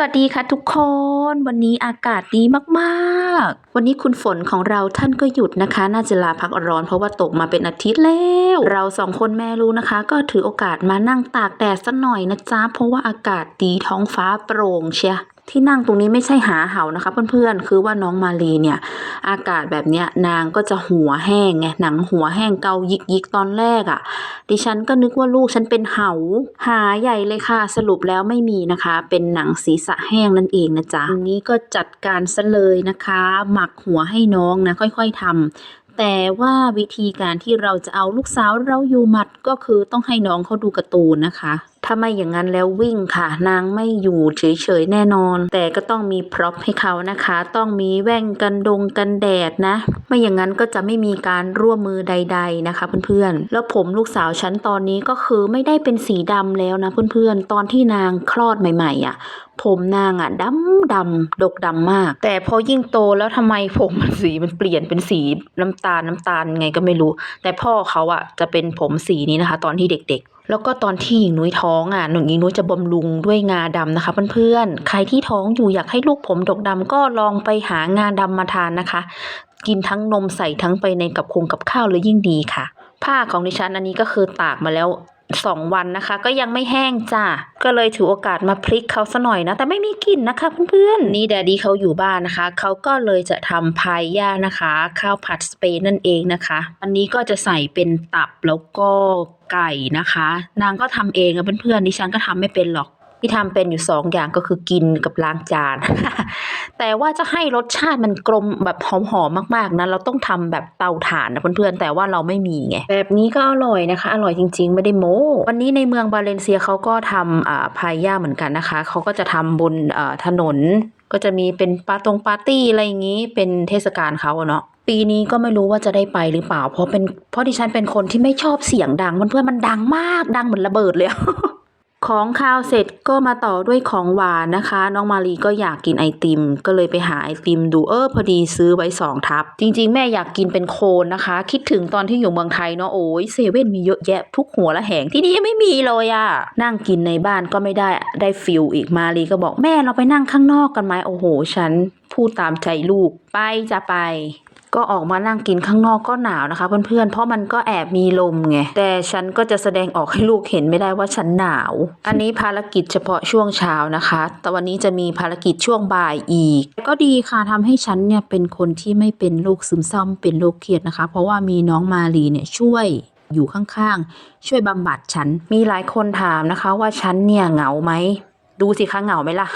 สวัสดีค่ะทุกคน วันนี้อากาศดีมากๆ วันนี้คุณฝนของเราท่านก็หยุดนะคะ น่าจะลาพักร้อนเพราะว่าตกมาเป็นอาทิตย์แล้ว เราสองคนแม่รู้นะคะ ก็ถือโอกาสมานั่งตากแดดสักหน่อยนะจ๊ะเพราะว่าอากาศดีท้องฟ้าโปร่งเชีย ที่นั่งตรงนี้ไม่ใช่หาเหานะคะเพื่อนๆ คือว่าน้องมาลีเนี่ย อากาศแบบเนี้ยนางก็จะหัวแห้งไงหนังหัวแห้งเกายิกยิกตอนแรกอะ่ะ ดิฉันก็นึกว่าลูกฉันเป็นเหาหาใหญ่เลยค่ะ สรุปแล้วไม่มีนะคะ เป็นหนังศีรษะแห้งนั่นเองนะจ๊ะอันนี้ก็จัดการซะเลยนะคะ หมักหัวให้น้องนะ ค่อยๆทำแต่ว่าวิธีการที่เราจะเอาลูกสาวเราอยู่หมัดก็คือต้องให้น้องเขาดูการ์ตูนนะคะ ถ้าไม่อย่างนั้นแล้ววิ่งค่ะ นางไม่อยู่เฉยๆแน่นอน แต่ก็ต้องมีพร็อพให้เขานะคะ ต้องมีแว่นกันดงกันแดดนะ ไม่อย่างนั้นก็จะไม่มีการร่วมมือใด ๆนะคะ เพื่อนๆ แล้วผมลูกสาวฉันตอนนี้ก็คือไม่ได้เป็นสีดำแล้วนะเพื่อนๆ ตอนที่นางคลอดใหม่ๆอะผมนางอะดำดำดกดำมาก แต่พอยิ่งโตแล้วทำไมผมมันสีมันเปลี่ยนเป็นสีน้ำตาลน้ำตาลไงก็ไม่รู้ แต่พ่อเขาอะจะเป็นผมสีนี้นะคะ ตอนที่เด็กๆ แล้วก็ตอนที่หญิงนุ้ยท้องอะหนุ่มหญิงนุ้ยจะบำรุงด้วยงาดำนะคะเพื่อนๆ ใครที่ท้องอยู่อยากให้ลูกผมดกดำก็ลองไปหางาดำมาทานนะคะ กินทั้งนมใส่ทั้งไปในกับคงกับข้าวเลยยิ่งดีค่ะ ผ้าของดิฉันอันนี้ก็คือตากมาแล้ว สองวันนะคะ ก็ยังไม่แห้งจ้ะก็เลยถือโอกาสมาพลิกเขาซะหน่อยนะ แต่ไม่มีกลิ่นนะคะเพื่อนๆ นี่แดดดี้เขาอยู่บ้านนะคะ เขาก็เลยจะทำพายย่านะคะ ข้าวผัดสเปนนั่นเองนะคะ อันนี้ก็จะใส่เป็นตับแล้วก็ไก่นะคะ นางก็ทำเองอะเพื่อนๆ ดิฉันก็ทำไม่เป็นหรอก ที่ทำเป็นอยู่สองอย่างก็คือกินกับล้างจาน แต่ว่าจะให้รสชาติมันกลมแบบหอมๆมากๆนะเราต้องทำแบบเตาถ่านนะเพื่อนๆแต่ว่าเราไม่มีไงแบบนี้ก็อร่อยนะคะ อร่อยจริง ๆ ไม่ได้โม้วันนี้ในเมืองบาเลนเซียเขาก็ทำอ่าพายย่าเหมือนกันนะคะเขาก็จะทำบนอ่าถนน ก็จะมีเป็นปาตรงปาร์ตี้อะไรอย่างนี้เป็นเทศกาลเขาอะเนาะปีนี้ก็ไม่รู้ว่าจะได้ไปหรือเปล่า เพราะเป็นเพราะดิฉันเป็นคนที่ไม่ชอบเสียงดังเพื่อนๆมันดังมากดังเหมือนระเบิดเลย ของข้าวเสร็จก็มาต่อด้วยของหวานนะคะ น้องมารีก็อยากกินไอติม ก็เลยไปหาไอติมดูเออพอดีซื้อไว้สองทับ จริง ๆ แม่อยากกินเป็นโคนนะคะ คิดถึงตอนที่อยู่เมืองไทยเนาะโอ้ยเซเว่นมีเยอะแยะทุกหัวละแหงที่นี่ยังไม่มีเลยอะนั่งกินในบ้านก็ไม่ได้ได้ฟิลอีกมารีก็บอกแม่เราไปนั่งข้างนอกกันไหมโอ้โห ฉันพูดตามใจลูกไปจะไป ก็ออกมานั่งกินข้างนอกก็หนาวนะคะ เพื่อนๆ เพราะมันก็แอบมีลมไง แต่ฉันก็จะแสดงออกให้ลูกเห็นไม่ได้ว่าฉันหนาว อันนี้ภารกิจเฉพาะช่วงเช้านะคะ แต่วันนี้จะมีภารกิจช่วงบ่ายอีก ก็ดีค่ะทำให้ฉันเนี่ยเป็นคนที่ไม่เป็นโรคซึมเศร้าเป็นโรคเครียดนะคะ เพราะว่ามีน้องมาลีเนี่ยช่วยอยู่ข้างๆ ช่วยบำบัดฉัน มีหลายคนถามนะคะ ว่าฉันเนี่ยเหงาไหม ดูสิคะเหงาไหมล่ะ